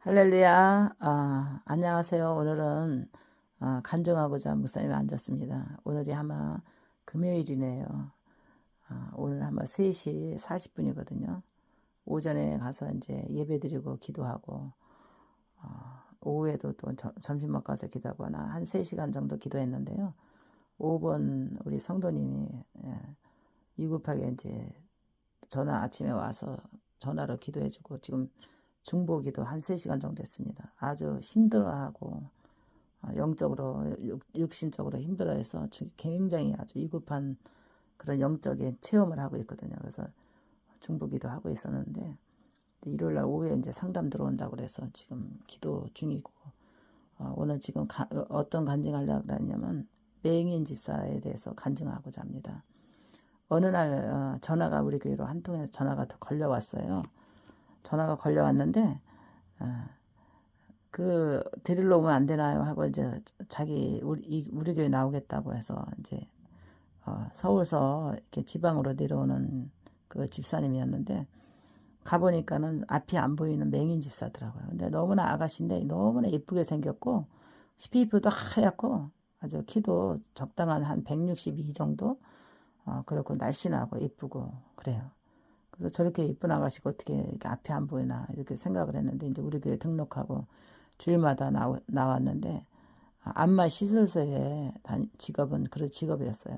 할렐루야. 아, 안녕하세요. 오늘은 아, 간증하고자 목사님이 앉았습니다. 오늘이 아마 금요일이네요. 아, 오늘 아마 3시 40분이거든요. 오전에 가서 이제 예배드리고 기도하고 어, 오후에도 또 점- 점심 먹고 가서 기도하거나 한 3시간 정도 기도했는데요. 5번 우리 성도님이 예, 위급하게 이제 전화 아침에 와서 전화로 기도해주고 지금 중보기도 한 3시간 정도 했습니다. 아주 힘들어하고 어, 영적으로 육- 육신적으로 힘들어해서 주- 굉장히 아주 위급한 그런 영적인 체험을 하고 있거든요. 그래서 중보기도 하고 있었는데 일요일 날 오후에 이제 상담 들어온다고 그래서 지금 기도 중이고 어, 오늘 지금 가- 어떤 간증하려고 하냐면 맹인 집사에 대해서 간증하고자 합니다. 어느 날 어, 전화가 우리 교회로 한 통에서 전화가 더 걸려왔어요. 전화가 걸려왔는데 어, 그 데리러 오면 안 되나요 하고 이제 자기 우리 이- 우리 교회 나오겠다고 해서 이제 어, 서울서 이렇게 지방으로 내려오는 그 집사님이었는데 가보니까는 앞이 안 보이는 맹인 집사더라고요. 근데 너무나 아가씨인데 너무나 예쁘게 생겼고 피부도 하얗고 아주 키도 적당한 한 162 정도 어, 그렇고 날씬하고 예쁘고 그래요. 그래서 저렇게 예쁜 아가씨가 어떻게 이렇게 앞이 안 보이나 이렇게 생각을 했는데 이제 우리 교회 등록하고 주일마다 나오, 나왔는데 아, 안마 시술소에 단 직업은 그런 직업이었어요.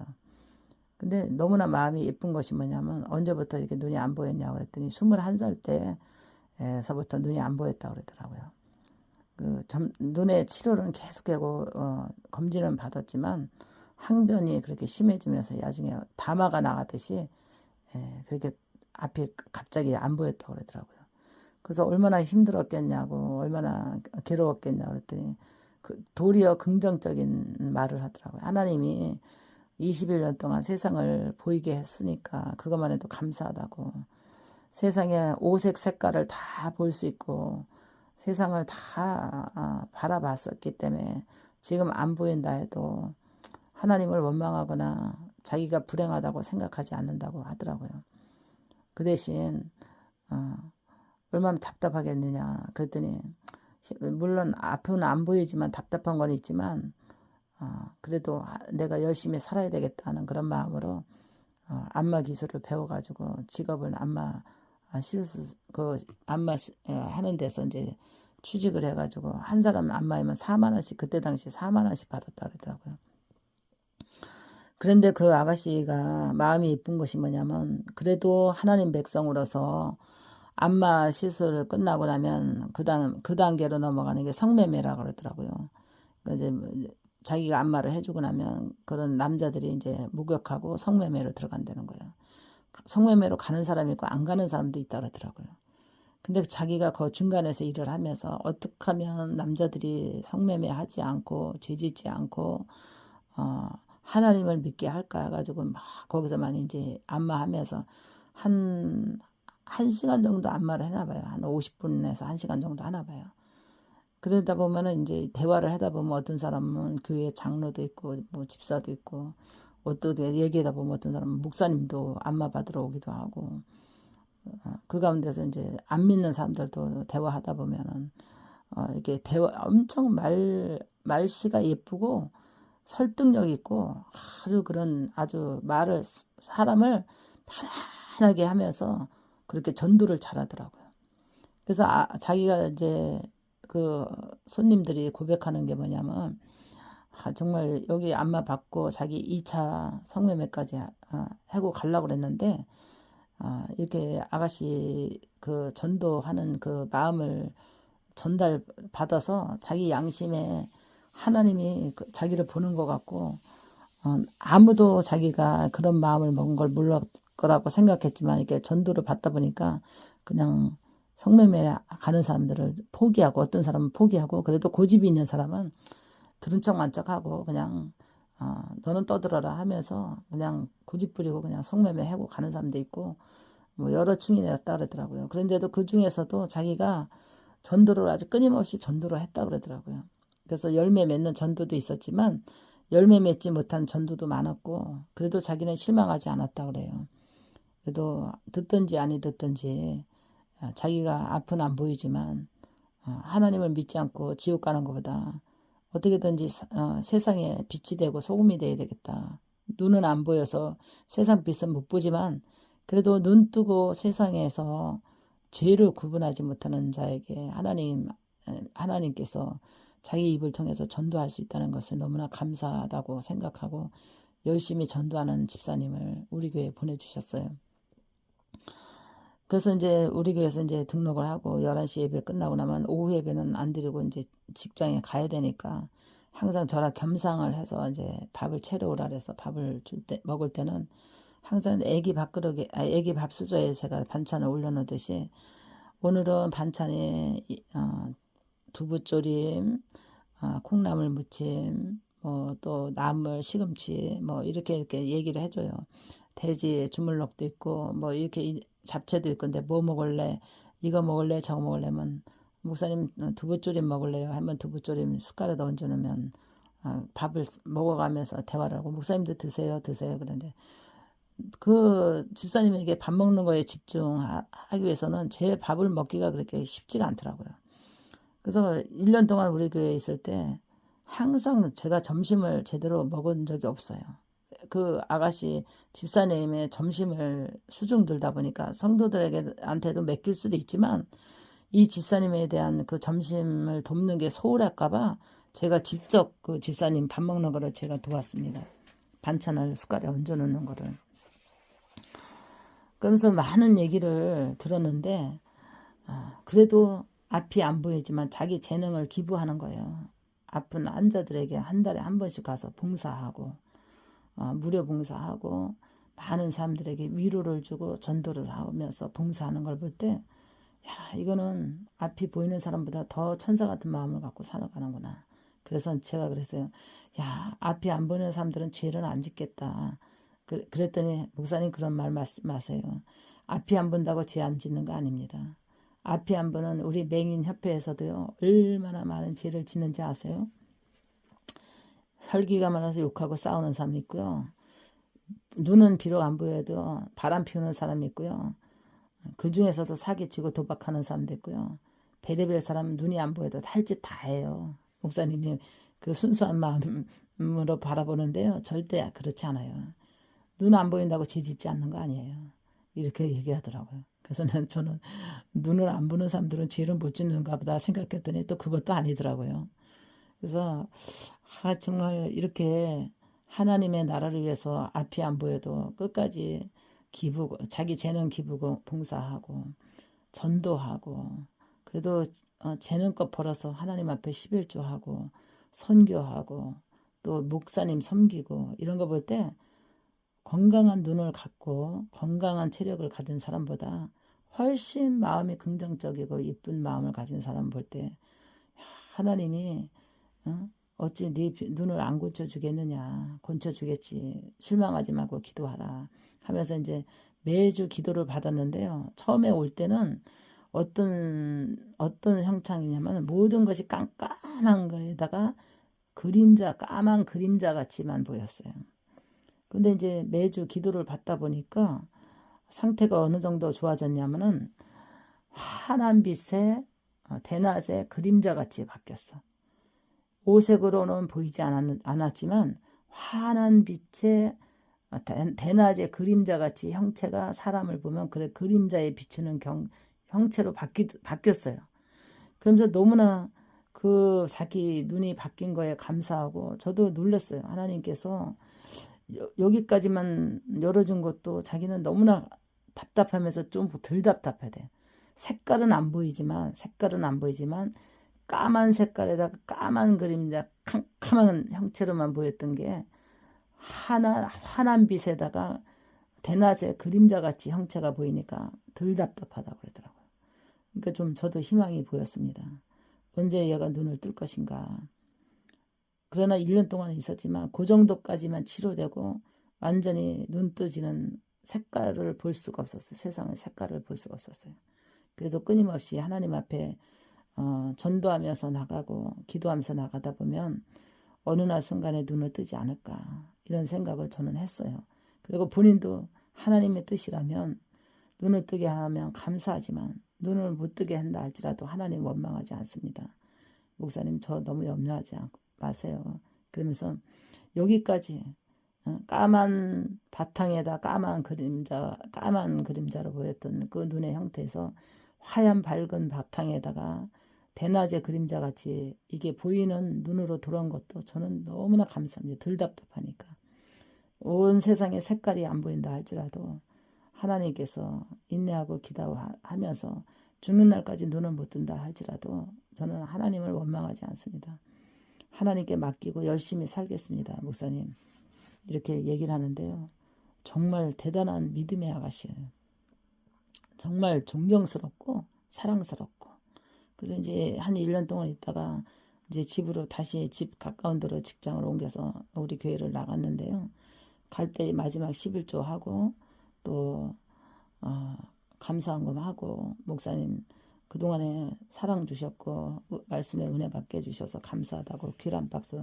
근데 너무나 마음이 예쁜 것이 뭐냐면 언제부터 이렇게 눈이 안 보였냐고 그랬더니 21살 때에서부터 눈이 안 보였다고 그러더라고요. 그 점, 눈의 치료는 계속하고 어, 검진은 받았지만 항변이 그렇게 심해지면서 나중에 다마가 나가듯이 예, 그렇게 앞이 갑자기 안 보였다고 그러더라고요. 그래서 얼마나 힘들었겠냐고 얼마나 괴로웠겠냐고 그랬더니 그 도리어 긍정적인 말을 하더라고요. 하나님이 21년 동안 세상을 보이게 했으니까 그것만 해도 감사하다고. 세상의 오색 색깔을 다 볼 수 있고 세상을 다 아, 바라봤었기 때문에 지금 안 보인다 해도 하나님을 원망하거나 자기가 불행하다고 생각하지 않는다고 하더라고요. 그 대신 어, 얼마나 답답하겠느냐 그랬더니 물론 앞은 안 보이지만 답답한 건 있지만 어, 그래도 내가 열심히 살아야 되겠다는 그런 마음으로 어, 안마 기술을 배워가지고 직업을 안마 아, 실수 그 안마 시- 예, 하는 데서 이제 취직을 해가지고 한 사람 안마하면 4만 원씩 그때 당시 4만 원씩 받았다 그러더라고요. 그런데 그 아가씨가 마음이 예쁜 것이 뭐냐면 그래도 하나님 백성으로서 안마 시술을 끝나고 나면 그 단, 그 단계로 넘어가는 게 성매매라고 그러더라고요. 그 이제 자기가 안마를 해주고 나면 그런 남자들이 이제 목욕하고 성매매로 들어간다는 거예요. 성매매로 가는 사람이 있고 안 가는 사람도 있다 그러더라고요. 근데 자기가 그 중간에서 일을 하면서 어떻게 하면 남자들이 성매매 하지 않고 죄짓지 않고 어, 하나님을 믿게 할까 해가지고 막 거기서만 이제 안마하면서 한, 한 시간 정도 안마를 해나 봐요. 한 50분에서 한 시간 정도 하나 봐요. 그러다 보면은 이제 대화를 하다 보면 어떤 사람은 교회 장로도 있고 뭐 집사도 있고 어떻게 얘기하다 보면 어떤 사람은 목사님도 안마 받으러 오기도 하고 어, 그 가운데서 이제 안 믿는 사람들도 대화하다 보면은 어, 이렇게 대화 엄청 말 말씨가 예쁘고 설득력 있고 아주 그런 아주 말을 사람을 편안하게 하면서 그렇게 전도를 잘하더라고요. 그래서 아, 자기가 이제 그 손님들이 고백하는 게 뭐냐면 아, 정말 여기 안마 받고 자기 2차 성매매까지 아, 하고 가려고 그랬는데 아, 이렇게 아가씨 그 전도하는 그 마음을 전달 받아서 자기 양심에 하나님이 그 자기를 보는 것 같고 어, 아무도 자기가 그런 마음을 먹은 걸 몰랐 거라고 생각했지만 이렇게 전도를 받다 보니까 그냥 성매매 가는 사람들을 포기하고 어떤 사람은 포기하고 그래도 고집이 있는 사람은 들은 척 만척하고 그냥 어, 너는 떠들어라 하면서 그냥 고집 부리고 그냥 성매매 하고 가는 사람도 있고 뭐 여러 층이 내었다 그러더라고요. 그런데도 그 중에서도 자기가 전도를 아주 끊임없이 전도를 했다 그러더라고요. 그래서 열매 맺는 전도도 있었지만 열매 맺지 못한 전도도 많았고 그래도 자기는 실망하지 않았다 그래요. 그래도 듣든지 아니 듣든지 자기가 앞은 안 보이지만 어, 하나님을 믿지 않고 지옥 가는 것보다 어떻게든지 사- 어, 세상에 빛이 되고 소금이 돼야 되겠다. 눈은 안 보여서 세상 빛은 못 보지만 그래도 눈 뜨고 세상에서 죄를 구분하지 못하는 자에게 하나님 에, 하나님께서 자기 입을 통해서 전도할 수 있다는 것을 너무나 감사하다고 생각하고 열심히 전도하는 집사님을 우리 교회에 보내주셨어요. 그래서 이제 우리 교회에서 이제 등록을 하고 11시 예배 끝나고 나면 오후 예배는 안 드리고 이제 직장에 가야 되니까 항상 저랑 겸상을 해서 이제 밥을 채러 오라 그래서 밥을 줄 때, 먹을 때는 항상 애기 밥그릇에, 아, 애기 밥수저에 제가 반찬을 올려놓듯이 오늘은 반찬이 이- 어, 두부조림, 어, 콩나물 무침, 뭐 또 나물, 시금치 뭐 이렇게 이렇게 얘기를 해줘요. 돼지 주물럭도 있고 뭐 이렇게 이- 잡채도 있고 근데 뭐 먹을래? 이거 먹을래? 저거 먹을래면 목사님 어, 두부조림 먹을래요? 하면 두부조림 숟가락에 얹어 놓으면 아, 밥을 먹어가면서 대화를 하고 목사님도 드세요 드세요 그런데 그 집사님에게 밥 먹는 거에 집중하기 위해서는 제 밥을 먹기가 그렇게 쉽지가 않더라고요. 그래서 1년 동안 우리 교회에 있을 때 항상 제가 점심을 제대로 먹은 적이 없어요. 그 아가씨 집사님의 점심을 수중 들다 보니까 성도들에게한테도 맡길 수도 있지만 이 집사님에 대한 그 점심을 돕는 게 소홀할까봐 제가 직접 그 집사님 밥 먹는 거를 제가 도왔습니다. 반찬을 숟갈에 얹어 놓는 거를. 그러면서 많은 얘기를 들었는데 아, 그래도 앞이 안 보이지만 자기 재능을 기부하는 거예요. 아픈 환자들에게 한 달에 한 번씩 가서 봉사하고 어, 무료 봉사하고 많은 사람들에게 위로를 주고 전도를 하면서 봉사하는 걸 볼 때, 야, 이거는 앞이 보이는 사람보다 더 천사 같은 마음을 갖고 살아가는구나. 그래서 제가 그랬어요. 야, 앞이 안 보이는 사람들은 죄를 안 짓겠다. 그- 그랬더니 목사님 그런 말 말씀하세요. 앞이 안 본다고 죄 안 짓는 거 아닙니다. 앞이 안 보는 우리 맹인 협회에서도요 얼마나 많은 죄를 짓는지 아세요? 혈기가 많아서 욕하고 싸우는 사람이 있고요. 눈은 비록 안 보여도 바람 피우는 사람이 있고요. 그 중에서도 사기치고 도박하는 사람도 있고요. 베레벨 사람은 눈이 안 보여도 할 짓 다 해요. 목사님이 그 순수한 마음으로 바라보는데요. 절대 그렇지 않아요. 눈 안 보인다고 죄 짓지 않는 거 아니에요. 이렇게 얘기하더라고요. 그래서 는 저는 눈을 안 보는 사람들은 죄를 못 짓는가 보다 생각했더니 또 그것도 아니더라고요. 그래서 아, 정말 이렇게 하나님의 나라를 위해서 앞이 안 보여도 끝까지 기부고 자기 재능 기부고 봉사하고 전도하고 그래도 어, 재능껏 벌어서 하나님 앞에 11조하고 선교하고 또 목사님 섬기고 이런 거 볼 때 건강한 눈을 갖고 건강한 체력을 가진 사람보다 훨씬 마음이 긍정적이고 이쁜 마음을 가진 사람 볼 때 하나님이 어? 어찌 네 비- 눈을 안 고쳐주겠느냐 고쳐주겠지. 실망하지 말고 기도하라 하면서 이제 매주 기도를 받았는데요. 처음에 올 때는 어떤 어떤 형창이냐면 모든 것이 깜깜한 거에다가 그림자 까만 그림자 같이만 보였어요 근데 이제 매주 기도를 받다 보니까 상태가 어느 정도 좋아졌냐면은 환한 빛에 어, 대낮에 그림자 같이 바뀌었어. 오색으로는 보이지 않았, 않았지만 환한 빛에 어, 대- 대낮에 그림자 같이 형체가 사람을 보면 그래 그림자에 비추는 경, 형체로 바뀌, 바뀌었어요. 그러면서 너무나 그 자기 눈이 바뀐 거에 감사하고 저도 놀랐어요. 하나님께서 여- 여기까지만 열어준 것도 자기는 너무나 답답하면서 좀 덜 답답해 돼. 색깔은 안 보이지만 색깔은 안 보이지만 까만 색깔에다가 까만 그림자 캄캄한 형체로만 보였던 게 하나 환한 빛에다가 대낮에 그림자 같이 형체가 보이니까 덜 답답하다고 그러더라고요. 그러니까 좀 저도 희망이 보였습니다. 언제 얘가 눈을 뜰 것인가. 그러나 1년 동안 있었지만 그 정도까지만 치료되고 완전히 눈 뜨지는 색깔을 볼 수가 없었어요. 세상의 색깔을 볼 수가 없었어요. 그래도 끊임없이 하나님 앞에 어, 전도하면서 나가고 기도하면서 나가다 보면 어느 날 순간에 눈을 뜨지 않을까 이런 생각을 저는 했어요. 그리고 본인도 하나님의 뜻이라면 눈을 뜨게 하면 감사하지만 눈을 못 뜨게 한다 할지라도 하나님 원망하지 않습니다. 목사님 저 너무 염려하지 않- 마세요. 그러면서 여기까지 어, 까만 바탕에다 까만 그림자, 까만 그림자로 보였던 그 눈의 형태에서 하얀 밝은 바탕에다가 대낮의 그림자 같이 이게 보이는 눈으로 돌아온 것도 저는 너무나 감사합니다. 덜 답답하니까. 온 세상에 색깔이 안 보인다 할지라도 하나님께서 인내하고 기도하면서 죽는 날까지 눈을 못 뜬다 할지라도 저는 하나님을 원망하지 않습니다. 하나님께 맡기고 열심히 살겠습니다. 목사님. 이렇게 얘기를 하는데요. 정말 대단한 믿음의 아가씨예요. 정말 존경스럽고 사랑스럽고. 그래서 이제 한 1년 동안 있다가 이제 집으로 다시 집 가까운 데로 직장을 옮겨서 우리 교회를 나갔는데요. 갈 때 마지막 11조 하고 또 어, 감사한 금 하고 목사님 그동안에 사랑 주셨고 의- 말씀에 은혜 받게 해주셔서 감사하다고 귤한 박스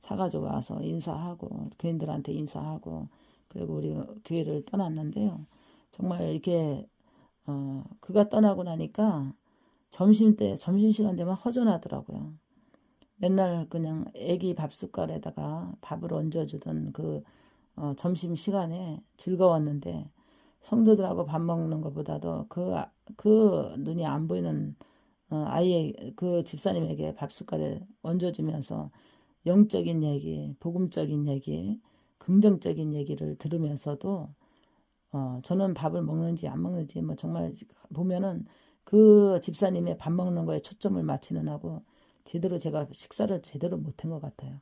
사가지고 와서 인사하고 교인들한테 인사하고 그리고 우리 교회를 떠났는데요. 정말 이렇게 어, 그가 떠나고 나니까 점심 때 점심 시간 되면 허전하더라고요. 맨날 그냥 애기 밥 숟갈에다가 밥을 얹어주던 그 어, 점심 시간에 즐거웠는데 성도들하고 밥 먹는 것보다도 그, 아- 그 눈이 안 보이는 어, 아이의 그 집사님에게 밥 숟갈에 얹어주면서 영적인 얘기, 복음적인 얘기, 긍정적인 얘기를 들으면서도 어, 저는 밥을 먹는지 안 먹는지 뭐 정말 보면은 그 집사님의 밥 먹는 거에 초점을 맞추는 하고 제대로 제가 식사를 제대로 못한 것 같아요.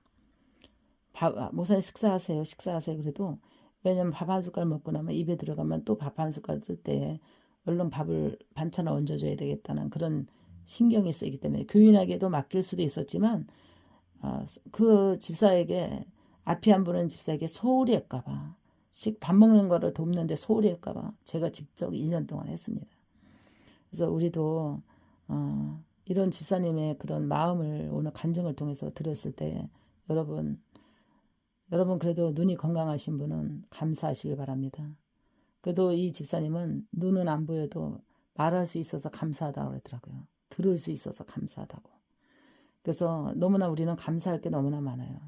밥, 아, 목사님 식사하세요, 식사하세요. 그래도 왜냐면 밥 한 숟갈 먹고 나면 입에 들어가면 또 밥 한 숟갈 쓸 때 얼른 밥을 반찬을 얹어줘야 되겠다는 그런 신경이 쓰이기 때문에 교인에게도 맡길 수도 있었지만 아, 그 집사에게 앞이 안 보는 집사에게 소홀히 할까봐 식밥 먹는 거를 돕는데 소홀히 할까봐 제가 직접 1년 동안 했습니다. 그래서 우리도 어, 이런 집사님의 그런 마음을 오늘 간증을 통해서 들었을 때 여러분 여러분 그래도 눈이 건강하신 분은 감사하시길 바랍니다. 그래도 이 집사님은 눈은 안 보여도 말할 수 있어서 감사하다고 그러더라고요. 들을 수 있어서 감사하다고. 그래서 너무나 우리는 감사할 게 너무나 많아요.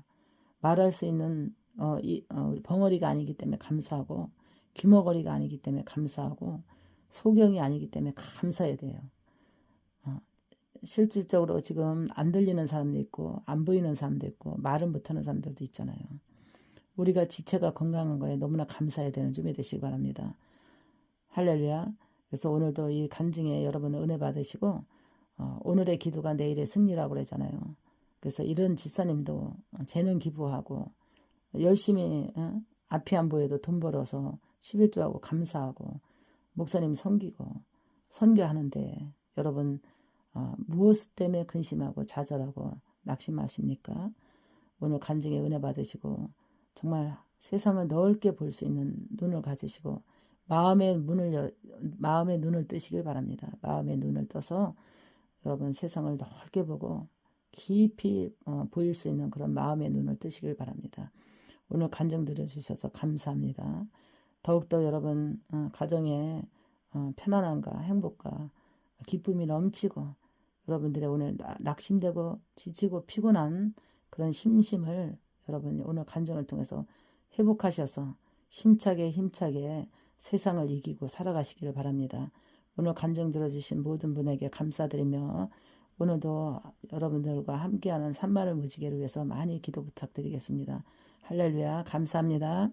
말할 수 있는 어, 이, 어, 벙어리가 아니기 때문에 감사하고 귀머거리가 아니기 때문에 감사하고 소경이 아니기 때문에 감사해야 돼요. 어, 실질적으로 지금 안 들리는 사람도 있고 안 보이는 사람도 있고 말은 못하는 사람들도 있잖아요. 우리가 지체가 건강한 거에 너무나 감사해야 되는 줌이 되시기 바랍니다. 할렐루야. 그래서 오늘도 이 간증에 여러분 은혜 받으시고 어, 오늘의 기도가 내일의 승리라고 그러잖아요. 그래서 이런 집사님도 재능 기부하고 열심히 어? 앞이 안 보여도 돈 벌어서 11조하고 감사하고 목사님 섬기고 선교하는데 여러분 어, 무엇 때문에 근심하고 좌절하고 낙심하십니까? 오늘 간증에 은혜 받으시고 정말 세상을 넓게 볼 수 있는 눈을 가지시고 마음의 문을 여, 마음의 눈을 뜨시길 바랍니다. 마음의 눈을 떠서 여러분 세상을 넓게 보고 깊이 어, 보일 수 있는 그런 마음의 눈을 뜨시길 바랍니다. 오늘 간증 들어주셔서 감사합니다. 더욱더 여러분 어, 가정에 어, 편안함과 행복과 기쁨이 넘치고 여러분들의 오늘 나- 낙심되고 지치고 피곤한 그런 심심을 여러분이 오늘 간증을 통해서 회복하셔서 힘차게 힘차게 세상을 이기고 살아가시기를 바랍니다. 오늘 간증 들어주신 모든 분에게 감사드리며 오늘도 여러분들과 함께하는 산마를 무지개를 위해서 많이 기도 부탁드리겠습니다. 할렐루야 감사합니다.